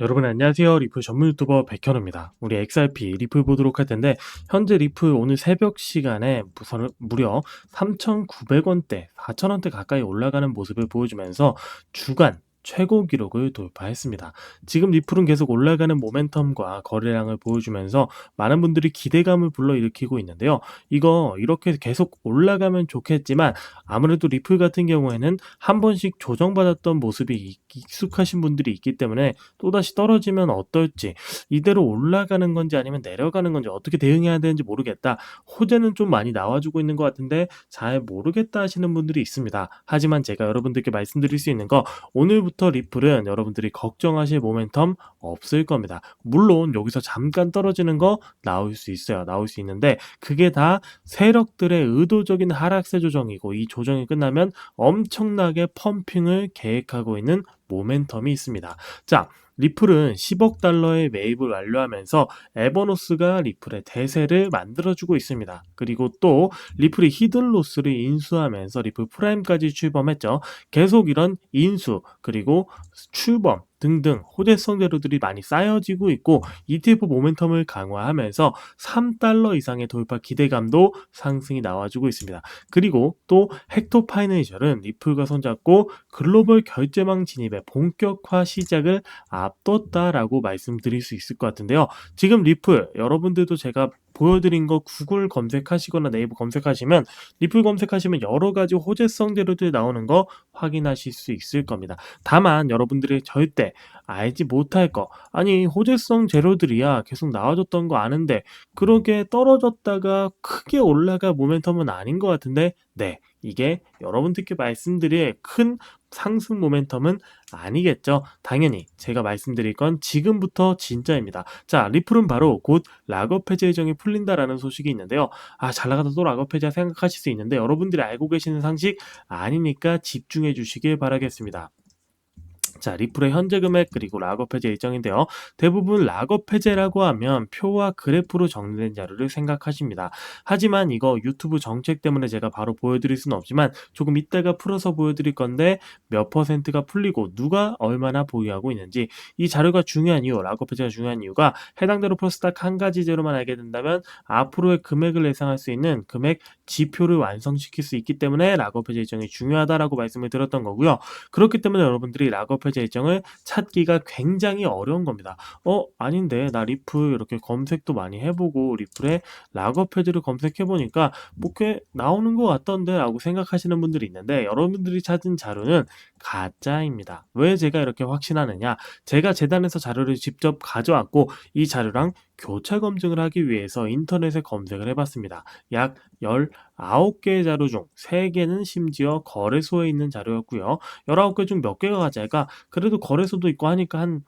여러분 안녕하세요. 리플 전문 유튜버 백현우입니다. 우리 XRP 리플 보도록 할 텐데 현재 리플 오늘 새벽 시간에 무려 3,900원대, 4,000원대 가까이 올라가는 모습을 보여주면서 주간 최고 기록을 돌파했습니다. 지금 리플은 계속 올라가는 모멘텀과 거래량을 보여주면서 많은 분들이 기대감을 불러일으키고 있는데요. 이거 이렇게 계속 올라가면 좋겠지만 아무래도 리플 같은 경우에는 한 번씩 조정받았던 모습이 익- 익숙하신 분들이 있기 때문에 또다시 떨어지면 어떨지 이대로 올라가는 건지 아니면 내려가는 건지 어떻게 대응해야 되는지 모르겠다. 호재는 좀 많이 나와주고 있는 것 같은데 잘 모르겠다 하시는 분들이 있습니다. 하지만 제가 여러분들께 말씀드릴 수 있는 거 오늘부터 리플은 여러분들이 걱정하실 모멘텀 없을 겁니다. 물론 여기서 잠깐 떨어지는 거 나올 수 있어요. 나올 수 있는데 그게 다 세력들의 의도적인 하락세 조정이고 이 조정이 끝나면 엄청나게 펌핑을 계획하고 있는 모멘텀이 있습니다. 자, 리플은 10억 달러의 매입을 완료하면서 에버노스가 리플의 대세를 만들어주고 있습니다. 그리고 또 리플이 히든로스를 인수하면서 리플 프라임까지 출범했죠. 계속 이런 인수 그리고 출범 등등 호재성 재료들이 많이 쌓여지고 있고 ETF 모멘텀을 강화하면서 3달러 이상의 돌파 기대감도 상승이 나와주고 있습니다. 그리고 또 헥토 파이낸셜은 리플과 손잡고 글로벌 결제망 진입의 본격화 시작을 앞뒀다라고 말씀드릴 수 있을 것 같은데요. 지금 리플 여러분들도 제가 보여드린 거 구글 검색하시거나 네이버 검색하시면 리플 검색하시면 여러 가지 호재성 재료들 나오는 거 확인하실 수 있을 겁니다. 다만 여러분들이 절대 알지 못할 거 아니 호재성 재료들이야 계속 나와줬던 거 아는데 그렇게 떨어졌다가 크게 올라가 모멘텀은 아닌 것 같은데 네 이게 여러분들께 말씀드릴 큰 상승 모멘텀은 아니겠죠. 당연히 제가 말씀드릴 건 지금부터 진짜입니다. 자, 리플은 바로 곧 락업 해제 예정이 풀린다라는 소식이 있는데요. 아, 잘 나가다 또 락업 해제 생각하실 수 있는데 여러분들이 알고 계시는 상식 아니니까 집중해 주시길 바라겠습니다. 자, 리플의 현재 금액 그리고 락업 해제 일정인데요. 대부분 락업 해제라고 하면 표와 그래프로 정리된 자료를 생각하십니다. 하지만 이거 유튜브 정책 때문에 제가 바로 보여드릴 수는 없지만 조금 이따가 풀어서 보여드릴 건데 몇 퍼센트가 풀리고 누가 얼마나 보유하고 있는지 이 자료가 중요한 이유, 락업 해제가 중요한 이유가 해당대로 플러스 딱 한 가지 제로만 알게 된다면 앞으로의 금액을 예상할 수 있는 금액 지표를 완성시킬 수 있기 때문에 락업 해제 일정이 중요하다라고 말씀을 드렸던 거고요. 그렇기 때문에 여러분들이 락업 해제 일정을 찾기가 굉장히 어려운 겁니다. 어, 아닌데 나 리플 이렇게 검색도 많이 해보고 리플에 락업 해제를 검색해보니까 뭐 꽤 나오는 것 같던데 라고 생각하시는 분들이 있는데 여러분들이 찾은 자료는 가짜입니다. 왜 제가 이렇게 확신하느냐? 제가 재단에서 자료를 직접 가져왔고 이 자료랑 교차 검증을 하기 위해서 인터넷에 검색을 해봤습니다. 약 19개의 자료 중 3개는 심지어 거래소에 있는 자료였고요. 19개 중 몇 개가 가짜일까? 그래도 거래소도 있고 하니까 한,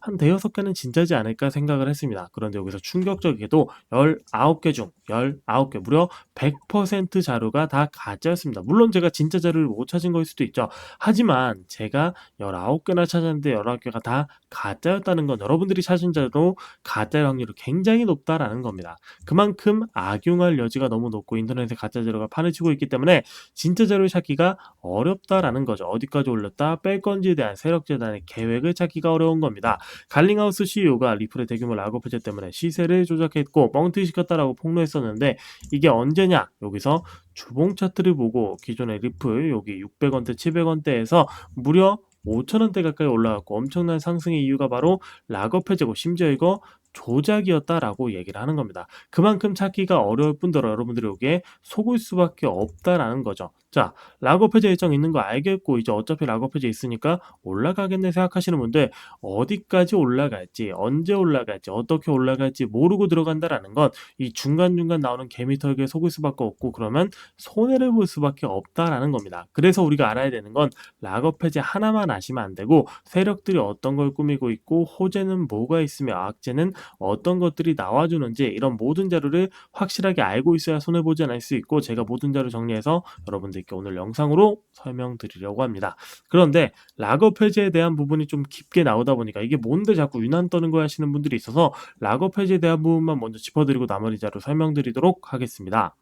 한 대여섯 개는 진짜지 않을까 생각을 했습니다. 그런데 여기서 충격적이게도 19개 중 19개, 무려 100% 자료가 다 가짜였습니다. 물론 제가 진짜 자료를 못 찾은 거일 수도 있죠. 하지만 제가 19개나 찾았는데 19개가 다 가짜였다는 건 여러분들이 찾은 자료 가짜일 확률이 굉장히 높다라는 겁니다. 그만큼 악용할 여지가 너무 높고 인터넷에 가짜 자료가 판을 치고 있기 때문에 진짜 자료를 찾기가 어렵다라는 거죠. 어디까지 올렸다 뺄 건지에 대한 세력 재단의 계획을 찾기가 어려운 겁니다. 갈링하우스 CEO가 리플의 대규모 락업 해제 때문에 시세를 조작했고 뻥튀시켰다라고 폭로했었는데 이게 언제냐? 여기서 주봉 차트를 보고 기존의 리플 여기 600원대, 700원대에서 무려 5천원대 가까이 올라갔고 엄청난 상승의 이유가 바로 락업 해제고 심지어 이거 조작이었다라고 얘기를 하는 겁니다. 그만큼 찾기가 어려울 뿐더러 여러분들이 여기에 속을 수밖에 없다라는 거죠. 자, 락업 해제 일정 있는 거 알겠고 이제 어차피 락업 해제 있으니까 올라가겠네 생각하시는 분들 어디까지 올라갈지 언제 올라갈지 어떻게 올라갈지 모르고 들어간다라는 건 이 중간중간 나오는 개미털기에 속을 수밖에 없고 그러면 손해를 볼 수밖에 없다라는 겁니다. 그래서 우리가 알아야 되는 건 락업 해제 하나만 아시면 안 되고 세력들이 어떤 걸 꾸미고 있고 호재는 뭐가 있으며 악재는 어떤 것들이 나와주는지 이런 모든 자료를 확실하게 알고 있어야 손해 보지 않을 수 있고 제가 모든 자료 정리해서 여러분들 께 오늘 영상으로 설명드리려고 합니다. 그런데 락업 해제에 대한 부분이 좀 깊게 나오다 보니까 이게 뭔데 자꾸 유난 떠는 거야 하시는 분들이 있어서 락업 해제에 대한 부분만 먼저 짚어드리고 나머지 자료 설명드리도록 하겠습니다.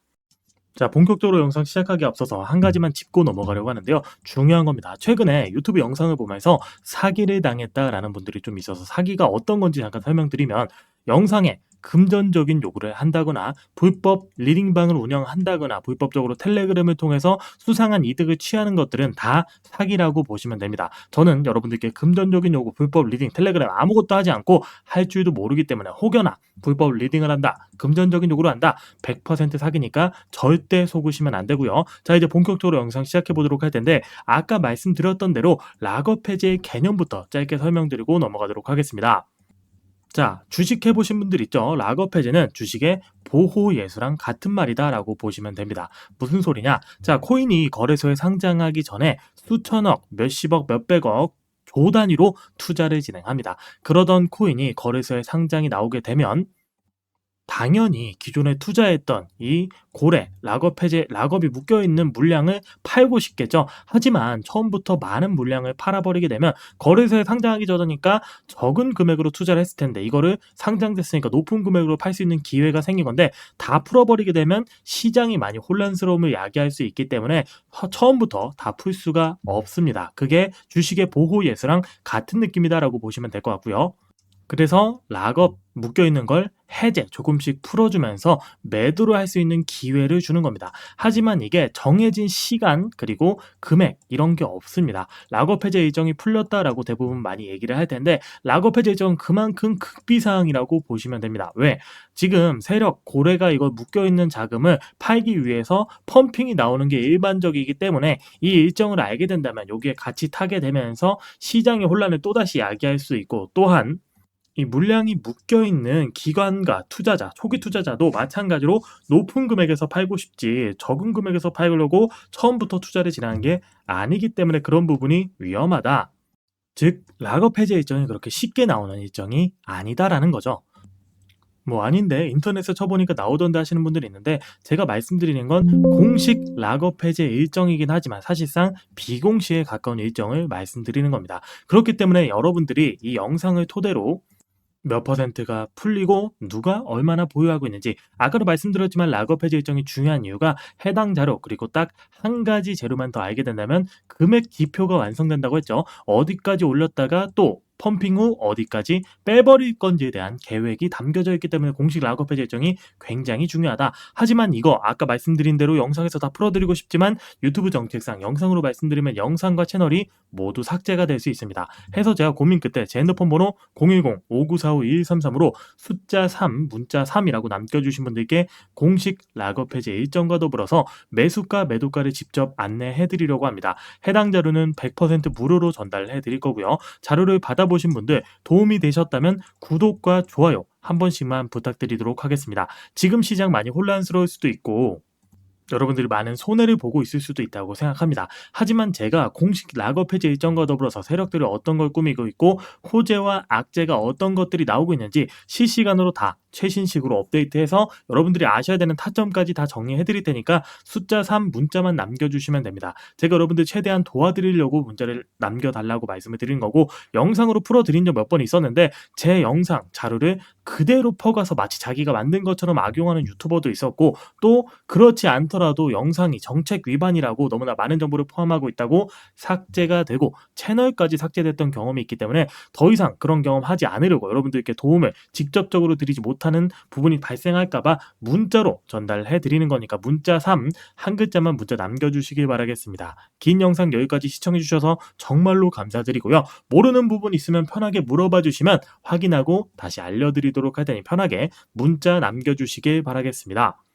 자, 본격적으로 영상 시작하기 앞서서 한 가지만 짚고 넘어가려고 하는데요. 중요한 겁니다. 최근에 유튜브 영상을 보면서 사기를 당했다라는 분들이 좀 있어서 사기가 어떤 건지 잠깐 설명드리면 영상에 금전적인 요구를 한다거나 불법 리딩방을 운영한다거나 불법적으로 텔레그램을 통해서 수상한 이득을 취하는 것들은 다 사기라고 보시면 됩니다. 저는 여러분들께 금전적인 요구, 불법 리딩, 텔레그램 아무것도 하지 않고 할 줄도 모르기 때문에 혹여나 불법 리딩을 한다, 금전적인 요구를 한다, 100% 사기니까 절대 속으시면 안 되고요. 자 이제 본격적으로 영상 시작해 보도록 할 텐데 아까 말씀드렸던 대로 락업 해제의 개념부터 짧게 설명드리고 넘어가도록 하겠습니다. 자, 주식 해보신 분들 있죠? 락업 해제는 주식의 보호 예수랑 같은 말이다라고 보시면 됩니다. 무슨 소리냐? 자, 코인이 거래소에 상장하기 전에 수천억, 몇십억, 몇백억 조 단위로 투자를 진행합니다. 그러던 코인이 거래소에 상장이 나오게 되면 당연히 기존에 투자했던 이 고래, 락업 해제, 락업이 묶여있는 물량을 팔고 싶겠죠. 하지만 처음부터 많은 물량을 팔아버리게 되면 거래소에 상장하기 전이니까 적은 금액으로 투자를 했을 텐데 이거를 상장됐으니까 높은 금액으로 팔 수 있는 기회가 생긴 건데 다 풀어버리게 되면 시장이 많이 혼란스러움을 야기할 수 있기 때문에 처음부터 다 풀 수가 없습니다. 그게 주식의 보호 예수랑 같은 느낌이다라고 보시면 될 것 같고요. 그래서 락업 묶여 있는 걸 해제 조금씩 풀어주면서 매도를 할 수 있는 기회를 주는 겁니다. 하지만 이게 정해진 시간 그리고 금액 이런 게 없습니다. 락업 해제 일정이 풀렸다라고 대부분 많이 얘기를 할 텐데 락업 해제 일정은 그만큼 극비사항이라고 보시면 됩니다. 왜? 지금 세력 고래가 이걸 묶여 있는 자금을 팔기 위해서 펌핑이 나오는 게 일반적이기 때문에 이 일정을 알게 된다면 여기에 같이 타게 되면서 시장의 혼란을 또다시 야기할 수 있고 또한 이 물량이 묶여 있는 기관과 투자자, 초기 투자자도 마찬가지로 높은 금액에서 팔고 싶지 적은 금액에서 팔려고 처음부터 투자를 진행한 게 아니기 때문에 그런 부분이 위험하다. 즉, 락업 해제 일정이 그렇게 쉽게 나오는 일정이 아니다라는 거죠. 뭐 아닌데 인터넷에 쳐보니까 나오던데 하시는 분들이 있는데 제가 말씀드리는 건 공식 락업 해제 일정이긴 하지만 사실상 비공식에 가까운 일정을 말씀드리는 겁니다. 그렇기 때문에 여러분들이 이 영상을 토대로 몇 퍼센트가 풀리고 누가 얼마나 보유하고 있는지 아까도 말씀드렸지만 락업 해제 일정이 중요한 이유가 해당 자료 그리고 딱 한 가지 재료만 더 알게 된다면 금액 지표가 완성된다고 했죠. 어디까지 올렸다가 또 펌핑 후 어디까지 빼버릴 건지에 대한 계획이 담겨져 있기 때문에 공식 락업 해제 일정이 굉장히 중요하다. 하지만 이거 아까 말씀드린 대로 영상에서 다 풀어드리고 싶지만 유튜브 정책상 영상으로 말씀드리면 영상과 채널이 모두 삭제가 될 수 있습니다. 해서 제가 고민 끝에 제 핸드폰 번호 010-5945-2133으로 숫자 3, 문자 3이라고 남겨주신 분들께 공식 락업 해제 일정과 더불어서 매수가, 매도가를 직접 안내해드리려고 합니다. 해당 자료는 100% 무료로 전달해 드릴 거고요. 자료를 받아 보신 분들 도움이 되셨다면 구독과 좋아요 한 번씩만 부탁드리도록 하겠습니다. 지금 시장 많이 혼란스러울 수도 있고 여러분들이 많은 손해를 보고 있을 수도 있다고 생각합니다. 하지만 제가 공식 락업 해제 일정과 더불어서 세력들이 어떤 걸 꾸미고 있고 호재와 악재가 어떤 것들이 나오고 있는지 실시간으로 다 최신식으로 업데이트해서 여러분들이 아셔야 되는 타점까지 다 정리해 드릴 테니까 숫자 3 문자만 남겨주시면 됩니다. 제가 여러분들 최대한 도와드리려고 문자를 남겨달라고 말씀을 드린 거고 영상으로 풀어드린 적 몇 번 있었는데 제 영상 자료를 그대로 퍼가서 마치 자기가 만든 것처럼 악용하는 유튜버도 있었고 또 그렇지 않더라도 영상이 정책 위반이라고 너무나 많은 정보를 포함하고 있다고 삭제가 되고 채널까지 삭제됐던 경험이 있기 때문에 더 이상 그런 경험 하지 않으려고 여러분들께 도움을 직접적으로 드리지 못 못하는 부분이 발생할까봐 문자로 전달해 드리는 거니까 문자 3 한 글자만 문자 남겨주시길 바라겠습니다. 긴 영상 여기까지 시청해 주셔서 정말로 감사드리고요. 모르는 부분 있으면 편하게 물어봐 주시면 확인하고 다시 알려드리도록 할 테니 편하게 문자 남겨주시길 바라겠습니다.